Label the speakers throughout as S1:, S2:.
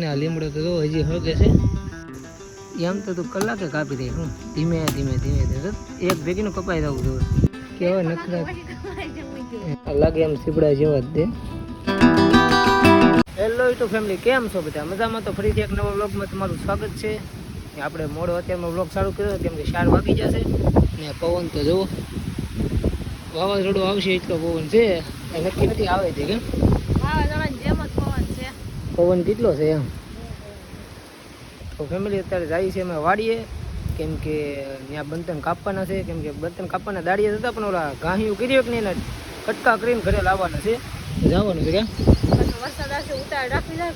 S1: ને આ લીમડો તો હજી હગે છે. એમ તો તું કલાકે કાપી દે હું. ધીમે ધીમે ધીમે એક ભેગીનું કપાઈ જવું જોઈએ. કેવા નખરા લાગે એમ સીપડા જેવા જ દે. હેલો યુટ્યુબ ફેમિલી કેમ છો બધા? મજામાં તો ફરીથી એક નવા વ્લોગમાં તમારું સ્વાગત છે. આપણે મોડો અત્યારનો વ્લોગ ચાલુ કર્યો કેમ કે ચાર વાગી જશે. ને પવન તો જુઓ વાવાઝોડું આવશે એટલો પવન છે. નક્કી નથી આવે છે કેમ પવન કેટલો છે એમ? તો ફેમિલી અત્યારે જાય છે અમે વાડીએ. કેમ કે ત્યાં બંતન કાપવાના છે કેમ કે બંતન કાપવાના દાડીએ હતા પણ ઓલા ઘાહિયું કર્યું કે નહીં કટકા કરીને ઘરે લાવવાના છે. જવાનું છે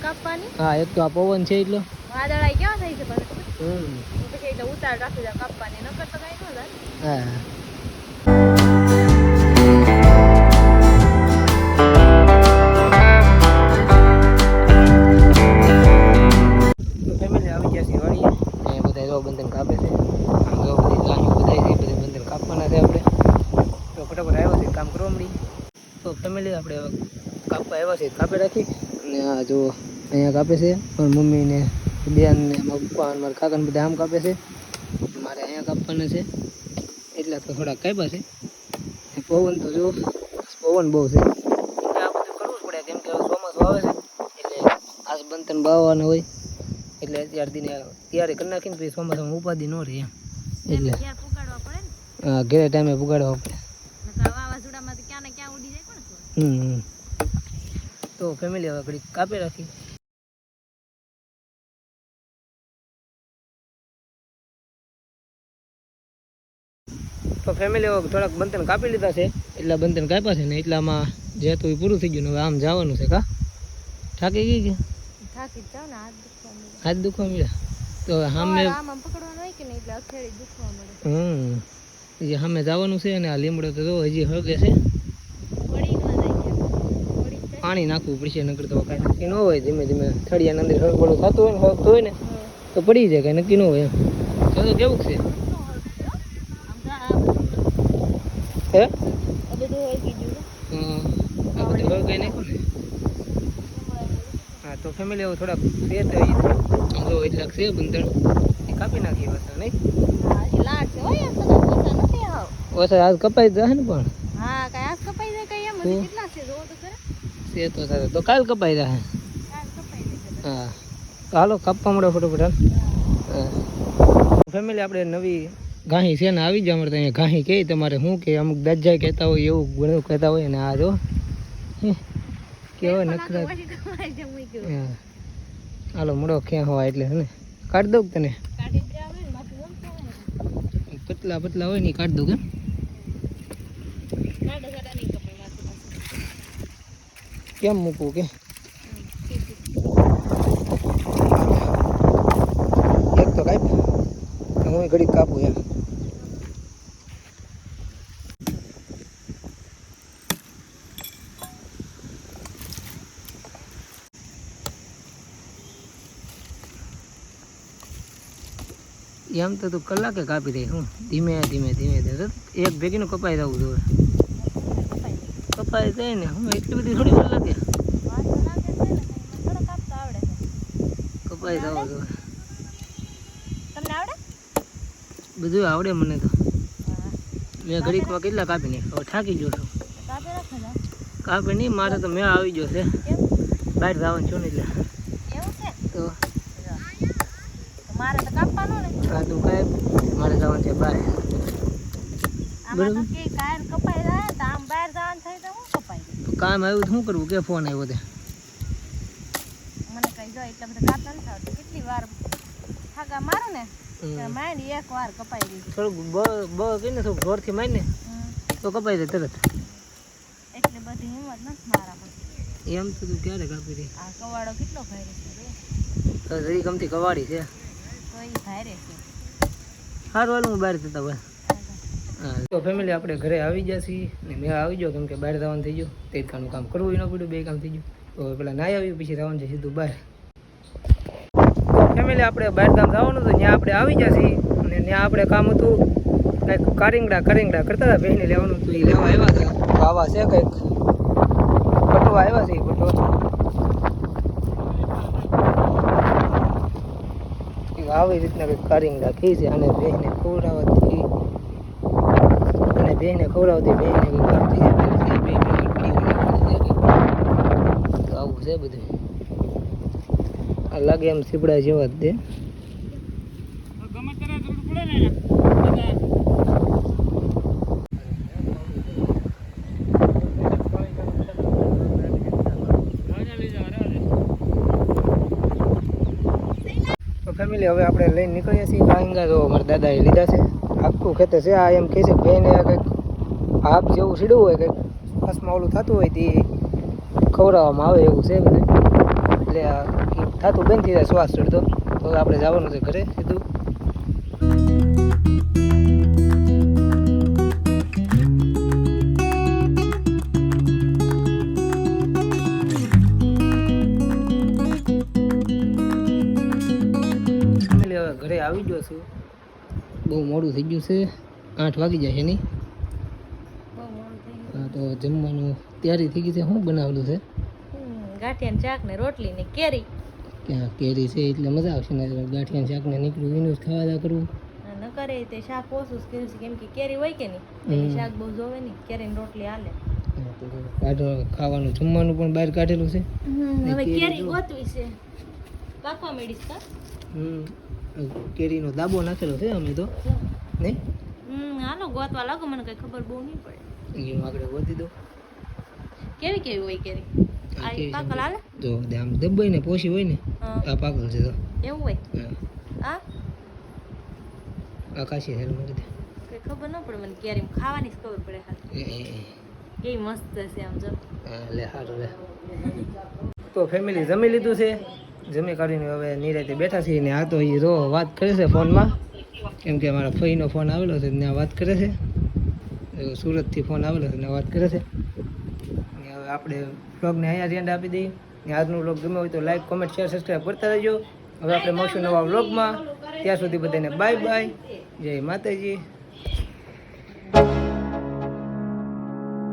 S2: કાપવાની.
S1: હા એક તો આ પવન છે એટલો.
S2: વાદળા ક્યાં થાય છે?
S1: હમ.
S2: એટલે ઉતાર જાય કાપવાની નકર તો કઈ ન
S1: હા. તો ફેમિલી આપણે કાપવા આવ્યા છે કાપી રાખી અને આ જો અહીંયા કાપે છે. મારી મમ્મી ને બેન ને મારા પપ્પા અને મારા કાકાને બધા આમ કાપે છે. મારે અહીંયા કાપવાના છે. એટલા તો થોડા કાપ્યા છે. પવન તો જો પવન બહુ છે. આ બધું કરવું જ પડે. કેમ કે ચોમાસું આવે છે. એટલે આજ બંતન બાવવાના હોય. એટલે અત્યાર દિને તૈયારી કરી નાખીને પછી ચોમાસામાં ઉપાધિ ન રહે એમ. એટલે હા, ઘરે ટાઈમે પુગાડવા પડે
S2: નકર વાવાઝોડામાં તો ક્યાં ને ક્યાં ઉડી જાય કોણ ખબર?
S1: હમ હમ. તો ફેમિલી હવે ઘડી કાપી રાખી. તો ફેમિલી હવે થોડાક બંધન કાપી લીધા છે. એટલા બંધન કાપ્યા છે ને એટલામાં જે હતું એ પૂરું થઈ ગયું ને હવે આમ જવાનું છે કા? થાકી ગઈ કે?
S2: થાકી જાવ ને હાથ દુખવા મળે.
S1: હાથ દુખવા મળ્યા? તો હવે સામે
S2: આમ આમ પકડવાનું હોય કે નહીં એટલે અથેળી દુખવા મળે.
S1: હમ. જે સામે જવાનું છે અને આ લીમડો તો જો હજી હળગે છે
S2: પડી ન જાય ક્યાંક. પડી જ જાય.
S1: પાણી નાખવું પડશે નકર તો કાંઈ નક્કી ન હોય. ધીમે ધીમે થળિયા અંદર હળગળું થતું હોય ને હોય ને તો પડી જાય કાંઈ નક્કી ન હોય એમ. તો કેવું છે?
S2: તો
S1: હે હા તો ફેમિલી એવું થોડાક છે તો આમ જો એટલાક છે બંધણ એ કાપી નાખીએ બસ નહીં?
S2: ઓછા
S1: આજ કપાઈ જશે ને પણ?
S2: હા કઈ આજ કપાઈ જાય કઈ એમ કેટલા તો ખરા
S1: તો સારું તો કાલ કપાઈ
S2: જાય
S1: હા. તો હાલો કાપવા મળે ફટોફટ ફેમિલી આપણે નવી ઘાહી છે ને આવી જાય અમારે અહીંયા ઘાહી કહે તમારે શું કે? અમુક દાજા કહેતા હોય એવું ઘણું કહેતા હોય ને આ જો. કેવો નખરા. હાલો મોડો ક્યાં હોય એટલે ને? કાઢ દઉં તને?
S2: જ
S1: પતલા પતલા હોય ને. કાઢી કાઢ દઉં કે
S2: કાઢો કાઢો નહીં કપાય માથું
S1: કેમ મૂકવું કે? એક તો કાપ હું ઘડી કાપું એમ. એમ તો તું કલાકે કાપી દે. હું ધીમે ધીમે ધીમે. એક ભેગીનું કપાઈ જવું જોઈએ.
S2: કપાઈ જાય
S1: ને. હું એટલી બધી થોડી વાર લાગે કપાય જવું જોઈએ
S2: તમને આવડે?
S1: બધું આવડે મને તો. મેં ઘડીકમાં કેટલા કાપી નહીં હવે થાકી ગયો છું.
S2: કાપે
S1: નહીં મારે તો મેં આવી ગયો છે. બહાર જવાનું છું ને એટલે.
S2: એવું છે?
S1: તો
S2: મારે તો કાપવાનું ને.
S1: તું કાંઈ મારે જવાનું છે બહાર.
S2: બરોબર? કાયર કપાઈ જાય તો આમ બહાર જવાનું થાય તો હું કપાઈ જાય
S1: તો કામ આવ્યું શું કરવું? કે ફોન આવ્યો તે?
S2: મને કઈ જો એટલે બધા કાપતા નથી આવડતું કેટલી વાર થાકા મારું ને. માંડી એક વાર કપાઈ ગઈ.
S1: થોડુંક બ બ કહીને થોડુંક જોરથી મારીને તો કપાઈ જાય તરત.
S2: એટલે બધી હિંમત નથી મારા
S1: એમ તો તું ક્યારે કાપી રહી?
S2: આ કવાડો કેટલો ભારે છે
S1: તો જરી ગમતી કવાડી છે.
S2: તો એ ભારે છે.
S1: સારું હાલ હું બહાર જતા ભાઈ હા તો ફેમિલી આપણે ઘરે આવી ગયા છીએ ને મેં આવી ગયો કેમ કે બહાર જવાનું થઈ ગયું. તે કામનું કામ કરવું ન પડ્યું, બે કામ થઈ ગયું. તો પેલા ના આવ્યું પછી જવાનું છે સીધું બહાર. ફેમિલી આપણે બહાર ગામ જવાનું હતું, ત્યાં આપણે આવી ગયા છીએ અને ત્યાં આપણે કામ હતું, કંઈક કારીંગડા કારીંગડા કરતા હતા, બહેને લેવાનું હતું, એ લેવા આવ્યા હતા. આવા છે કંઈક. પટવા આવ્યા છે પટવા. આવી રીતના કંઈક કારીંગડા રાખી છે અને બહેને ખવડાવવાથી બેને ખવડાવતી બેને. તો આવું છે બધું. આ લાગે એમ સીપડા જેવા જ દે. ફેમિલી હવે આપણે લઈને નીકળીએ છીએ. કાંગા તો અમારા દાદાએ લીધા છે. આખું ખેતર છે. આ એમ કહે છે બેને કંઈક હાફ જેવું સીડવું હોય, કંઈક શ્વાસમાં ઓલું થતું હોય, તે ખવડાવવામાં આવે એવું છે બધે એટલે આ થતું બંધ થઈ જાય શ્વાસ ચડતો તો આપણે જવાનું છે ઘરે સીધું. ઘરે આવી ગયો છું. બહુ મોડું થઈ ગયું છે. આઠ વાગી જાય છે નહીં?
S2: મોડું
S1: હા તો જમવાનું તૈયારી થઈ ગઈ છે. શું બનાવેલું છે?
S2: શાક ને રોટલી ને કેરી.
S1: ક્યાં કેરી છે? એટલે મજા આવશે ને. ગાંઠિયા શાકને નીકળ્યું એનું જ ખાવા દા કરવું
S2: ન કરે તે શાક ઓછું જ છે. કેમ કે કેરી હોય કે નહીં? શાક બહુ જોવે નહીં. કેરીની રોટલી હાલે.
S1: ખાવાનું જમવાનું પણ બહાર કાઢેલું છે.
S2: હવે
S1: કેરી
S2: કેરી ગોતવી છે. પાકવા માંડીશ કા?
S1: હમ. કેરીનો દાબો નાખેલો છે અમે તો. નહીં?
S2: હાલો ગોતવા લાગો મને કઈ ખબર બહુ નહીં પડે.
S1: એનું આગળ ગોતી દો
S2: કેવી કેવી હોય કેરી?
S1: આ
S2: આ
S1: કેવી છે?
S2: પાકલ હાલે?
S1: જો આમ દબાઈ પોસી હોય ને આ પાકલ છે તો.
S2: એવું હોય?
S1: હા.
S2: આ
S1: આ હેલ દે
S2: કઈ ખબર ન પડે મને કેરી ખાવાની જ ખબર પડે ખાલી
S1: એ, એ, એ.
S2: કેવી મસ્ત છે આમ જો.
S1: લે તો ફેમિલી જમી લીધું છે? જમી કાઢીને હવે નિરાતે બેઠા છીએ ને આ તો એ રો વાત કરે છે ફોનમાં. કેમ કે મારા ફઈનો ફોન આવેલો છે ત્યાં વાત કરે છે. સુરતથી ફોન આવેલો છે ત્યાં વાત કરે છે. ને હવે આપણે બ્લોગને અહીંયા જ એન્ડ આપી દઈએ. ને આજનો બ્લોગ ગમે હોય તો લાઈક કોમેન્ટ શેર સબસ્ક્રાઈબ કરતા રહેજો. હવે આપણે મળશું નવા બ્લોગમાં ત્યાં સુધી બધાને બાય બાય જય માતાજી.